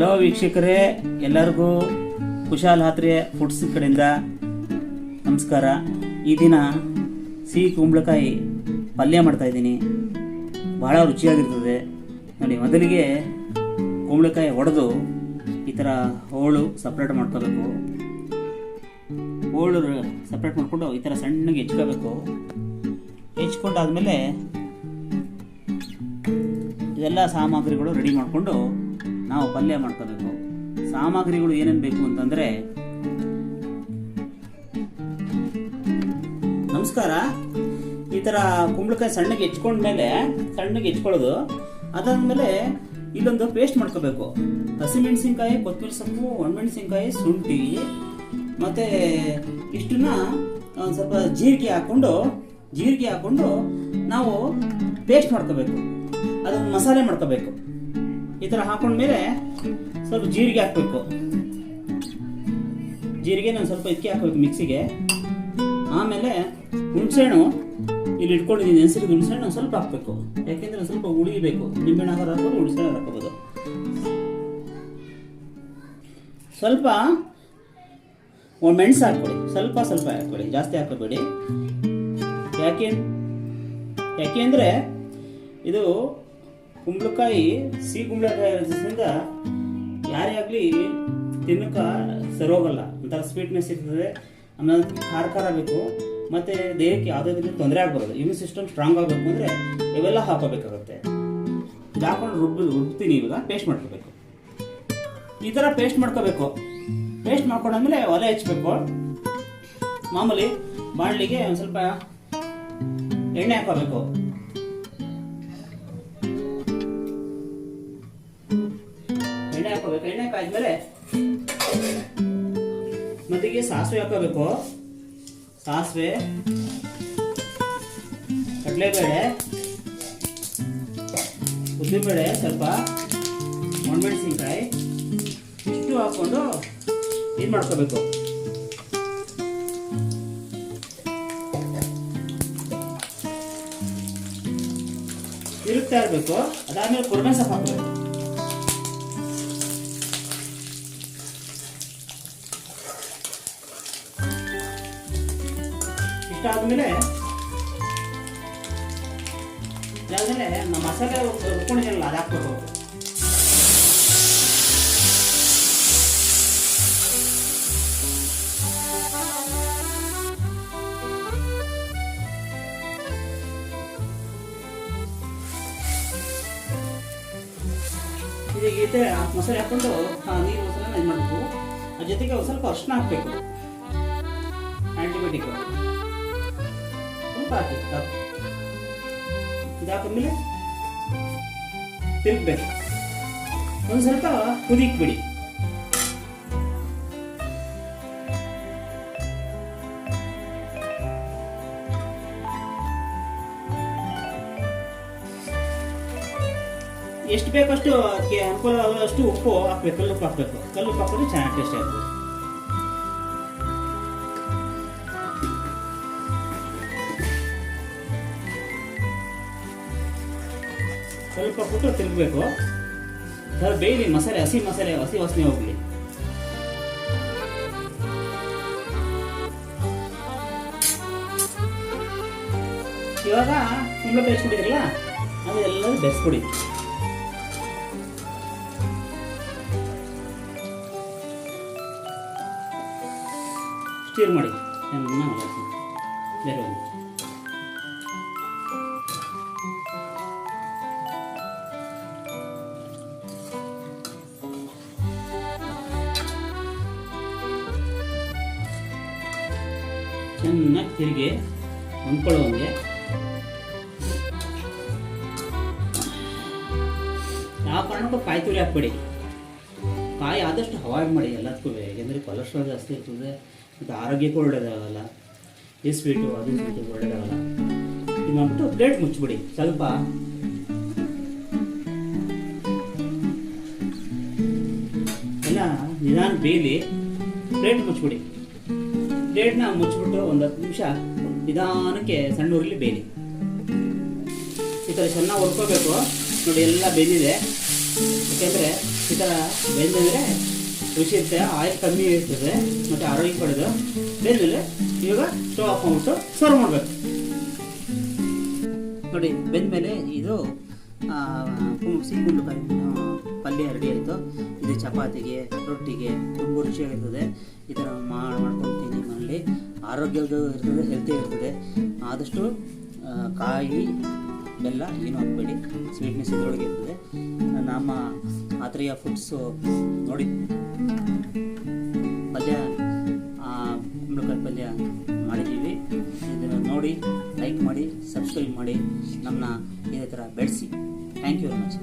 Hello ವೀಕ್ಷಕರೇ, ಎಲ್ಲರಿಗೂ Kushal ಹಾತ್ರೆ foods ಕಡೆಯಿಂದ ನಮಸ್ಕಾರ. ಈ ದಿನ ಸಿಹಿ ಕುಂಬಳಕಾಯಿ ಪಲ್ಯ ಮಾಡ್ತಾ ಇದ್ದೀನಿ. ಭಾಳ ರುಚಿಯಾಗಿರ್ತದೆ. ನೋಡಿ, ಮೊದಲಿಗೆ ಕುಂಬಳಕಾಯಿ ಒಡೆದು ಈ ಥರ ಹೋಳು ಸಪ್ರೇಟ್ ಮಾಡ್ಕೋಬೇಕು. ಹೋಳು ಸಪ್ರೇಟ್ ಮಾಡಿಕೊಂಡು ಈ ಥರ ಸಣ್ಣಗೆ ಹೆಚ್ಕೋಬೇಕು. ಹೆಚ್ಕೊಂಡಾದಮೇಲೆ ಇದೆಲ್ಲ ಸಾಮಗ್ರಿಗಳು ರೆಡಿ ಮಾಡಿಕೊಂಡು ನಾವು ಪಲ್ಯ ಮಾಡ್ಕೋಬೇಕು. ಸಾಮಗ್ರಿಗಳು ಏನೇನು ಬೇಕು ಅಂತಂದರೆ, ನಮಸ್ಕಾರ. ಈ ಥರ ಕುಂಬಳಕಾಯಿ ಸಣ್ಣಗೆ ಹೆಚ್ಕೊಂಡ್ಮೇಲೆ ಸಣ್ಣಗೆ ಹೆಚ್ಕೊಳ್ಳೋದು. ಅದಾದಮೇಲೆ ಇಲ್ಲೊಂದು ಪೇಸ್ಟ್ ಮಾಡ್ಕೋಬೇಕು. ಹಸಿಮೆಣಸಿನ್ಕಾಯಿ, ಕೊತ್ತಂಬರಿ ಸೊಪ್ಪು, ಒಣಮೆಣಸಿನ್ಕಾಯಿ, ಶುಂಠಿ, ಮತ್ತು ಇಷ್ಟನ್ನ ಒಂದು ಸ್ವಲ್ಪ ಜೀರಿಗೆ ಹಾಕ್ಕೊಂಡು ಜೀರಿಗೆ ಹಾಕ್ಕೊಂಡು ನಾವು ಪೇಸ್ಟ್ ಮಾಡ್ಕೋಬೇಕು. ಅದನ್ನು ಮಸಾಲೆ ಮಾಡ್ಕೋಬೇಕು. ಈ ಥರ ಹಾಕೊಂಡ್ಮೇಲೆ ಸ್ವಲ್ಪ ಜೀರಿಗೆ ಹಾಕ್ಬೇಕು. ಜೀರಿಗೆ ನಾನು ಸ್ವಲ್ಪ ಇದಕ್ಕೆ ಹಾಕಬೇಕು ಮಿಕ್ಸಿಗೆ. ಆಮೇಲೆ ಹುಣಸೆಹಣ್ಣು, ಇಲ್ಲಿ ಇಟ್ಕೊಂಡಿದ್ದೀನಿ ನೆನೆಸಿದ ಹುಣಸೆಹಣ್ಣು ಸ್ವಲ್ಪ ಹಾಕ್ಬೇಕು. ಯಾಕೆಂದ್ರೆ ಸ್ವಲ್ಪ ಉಳಿಬೇಕು ನಿಂಬೆಹಣ್ಣು ಹಾಕೋದು ಹಾಕೋದು ಹುಣಸೆಹಣ್ಣು ಹಾಕೋಬೋದು. ಸ್ವಲ್ಪ ಒಂದು ಮೆಣಸು ಹಾಕ್ಕೊಳ್ಳಿ. ಸ್ವಲ್ಪ ಸ್ವಲ್ಪ ಹಾಕ್ಕೊಳ್ಳಿ. ಜಾಸ್ತಿ ಹಾಕೋಬೇಡಿ ಯಾಕೆ ಯಾಕೆಂದರೆ ಇದು ಕುಂಬಳಕಾಯಿ, ಸಿಹಿ ಕುಂಬಳಕಾಯಿ ಇರೋದ್ರಿಂದ ಯಾರೇ ಆಗಲಿ ತಿನ್ನಕ್ಕೆ ಸರೋಗಲ್ಲ ಒಂಥರ ಸ್ವೀಟ್ನೆಸ್ ಇರ್ತದೆ. ಆಮೇಲೆ ಖಾರ ಖಾರ ಬೇಕು. ಮತ್ತು ದೇಹಕ್ಕೆ ಯಾವುದೇ ರೀತಿ ತೊಂದರೆ ಆಗ್ಬಾರ್ದು. ಇಮ್ಯೂನ್ ಸಿಸ್ಟಮ್ ಸ್ಟ್ರಾಂಗ್ ಆಗಬೇಕು ಅಂದರೆ ಇವೆಲ್ಲ ಹಾಕೋಬೇಕಾಗುತ್ತೆ. ಇದು ಹಾಕೊಂಡು ರುಬ್ಬಿ, ರುಬ್ತೀನಿ ಇವಾಗ. ಪೇಸ್ಟ್ ಮಾಡ್ಕೋಬೇಕು. ಈ ಥರ ಪೇಸ್ಟ್ ಮಾಡ್ಕೋಬೇಕು. ಪೇಸ್ಟ್ ಮಾಡ್ಕೊಂಡಾದ್ಮೇಲೆ ಒಲೆ ಹಚ್ಬೇಕು. ಮಾಮೂಲಿ ಬಾಣಲಿಗೆ ಒಂದು ಸ್ವಲ್ಪ ಎಣ್ಣೆ ಹಾಕೋಬೇಕು. ಎಣ್ಣೆ ಹಾಕೋಬೇಕು ಎಣ್ಣೆ ಕಾಯ್ದ್ಮೇಲೆ ಮತ್ತಿಗೆ ಸಾಸಿವೆ ಹಾಕೋಬೇಕು ಸಾಸಿವೆ, ಕಡಲೆಬೇಳೆ, ಉದ್ದಿನಬೇಳೆ ಸ್ವಲ್ಪ, ಒಣಮೆಣಸಿನ್ಕಾಯಿ, ಇಷ್ಟು ಹಾಕ್ಕೊಂಡು ಇದು ಮಾಡ್ಕೋಬೇಕು. ತಿರುಗ್ತಾ ಇರಬೇಕು. ಅದಾದ್ಮೇಲೆ ಕುರ್ಮೆ ಸೊಪ್ಪು ಹಾಕಬೇಕು. ಇಷ್ಟಾದ್ಮೇಲೆ ಇದಾದಮೇಲೆ ನಮ್ಮ ಮಸಾಲೆ ರುಬ್ಕೊಂಡಿದ್ದೀನಲ್ಲ ಅದು ಹಾಕ್ಬೇಕು ಇದು ಮೊಸರು ಹಾಕೊಂಡು ನೀರು ಮೊಸರನ್ನ ಇದು ಮಾಡಬೇಕು ಜೊತೆಗೆ ಒಂದು ಸ್ವಲ್ಪ ಅರ್ಶಿನ ಹಾಕಬೇಕು. ಆಂಟಿಬಯೋಟಿಕ್ ಸ್ವಲ್ಪ ಹಾಕಿ ಸಾಕು. ಇದು ಒಂದು ಸ್ವಲ್ಪ ಕುದಿಕ್ ಬಿಡಿ ಎಷ್ಟು ಬೇಕಷ್ಟು ಅನುಕೂಲ ಆಗುವಷ್ಟು ಉಪ್ಪು ಹಾಕ್ಬೇಕು ಕಲ್ಲು ಉಪ್ಪು ಹಾಕ್ಬೇಕು ಕಲ್ಲು ಹಾಕಿದ್ರೆ ಚೆನ್ನಾಗಿ ಟೇಸ್ಟ್ ಆಗುತ್ತೆ ಸ್ವಲ್ಪ ಹಾಕ್ಬಿಟ್ಟು ತಿರುಗಬೇಕು ಸ್ವಲ್ಪ ಬೇಯಲಿ ಮಸಾಲೆ, ಹಸಿ ಮಸಾಲೆ, ಹಸಿ ವಾಸನೆ ಹೋಗಲಿ. ಇವಾಗ ಕುಂಬಳಕಾಯಿ ಅದು ಎಲ್ಲರೂ ಬೆರೆಸ್ಕೊಡಿ ಸ್ಟೀರ್ ಮಾಡಿ. ಬೇರೆ ಚೆನ್ನಾಗಿ ತಿರುಗಿ ಹೊಂದ್ಕೊಳ್ಳೋವಂಗೆ ಯಾವ ಕಾರಣಕ್ಕೂ ಕಾಯಿ ತುರಿ ಹಾಕ್ಬೇಡಿ. ಕಾಯಿ ಆದಷ್ಟು ಅವಾಯ್ಡ್ ಮಾಡಿ ಎಲ್ಲದಕ್ಕೂ ಯಾಕೆಂದರೆ ಕೊಲೆಸ್ಟ್ರಾಲ್ ಜಾಸ್ತಿ ಇರ್ತದೆ ಮತ್ತು ಆರೋಗ್ಯಕ್ಕೂ ಒಳ್ಳೇದಾಗಲ್ಲ. ಈ ಸ್ವೀಟು ಅದು ಸ್ವೀಟು ಒಳ್ಳೇದಾಗಲ್ಲ. ಇದು ಮಾಡಿಬಿಟ್ಟು ಪ್ಲೇಟ್ ಮುಚ್ಚಿಬಿಡಿ. ಸ್ವಲ್ಪ. ಎಲ್ಲ ನಿಧಾನ ಬೇಯಲಿ ಪ್ಲೇಟ್ ಮುಚ್ಚಿಬಿಡಿ. ಪ್ಲೇಟ್ನ ಮುಚ್ಚಿಬಿಟ್ಟು ಒಂದು ಹತ್ತು ನಿಮಿಷ ನಿಧಾನಕ್ಕೆ ಸಣ್ಣ ಉರಿಲಿ ಬೇಯಲಿ ಈ ಥರ ಚೆನ್ನಾಗಿ ಹುರ್ಕೋಬೇಕು ನೋಡಿ ಎಲ್ಲ ಬೆಂದಿದೆ. ಯಾಕೆಂದರೆ ಈ ಥರ ಬೆಂದಿದ್ರೆ ರುಚಿ ಇರುತ್ತೆ ಆಯಿಲ್ ಕಮ್ಮಿ ಇರ್ತದೆ ಮತ್ತು ಆರೋಗ್ಯ ಪಡೆದು ಬೆಂದಮೇಲೆ ಇವಾಗ ಸ್ಟವ್ ಆಫ್ ಮಾಡ್ಬಿಟ್ಟು ಸರ್ವ್ ಮಾಡಬೇಕು. ನೋಡಿ ಬೆಂದ ಮೇಲೆ ಇದು ಸಿಹಿ ಆ, ಪಲ್ಯ ರೆಡಿ ಆಯಿತು. ಇದು ಚಪಾತಿಗೆ, ರೊಟ್ಟಿಗೆ ತುಂಬ ರುಚಿಯಾಗಿರ್ತದೆ. ಈ ಥರ ಮಾಡಿ ಮಾಡ್ಕೊಂಡು ತಿನ್ನಿ ಮನೇಲಿ ಆರೋಗ್ಯದ ಇರ್ತದೆ ಹೆಲ್ತಿ ಇರ್ತದೆ. ಆದಷ್ಟು ಕಾಯಿ, ಬೆಲ್ಲ ಏನು ಹಾಕಬೇಡಿ. ಸ್ವೀಟ್ನೆಸ್ ಇದರೊಳಗೆ ಇರ್ತದೆ. ನಮ್ಮ ಆತ್ರೆಯ ಫುಡ್ಸು ನೋಡಿ. ಪಲ್ಯ ಕುಂಬಳಕಾಯಿ ಪಲ್ಯ ಮಾಡಿದ್ದೀವಿ. ಇದನ್ನು ನೋಡಿ ಲೈಕ್ ಮಾಡಿ ಸಬ್ಸ್ಕ್ರೈಬ್ ಮಾಡಿ. ನಮ್ಮನ್ನ ಇದೇ ಥರ ಬೆಳೆಸಿ. Thank you very much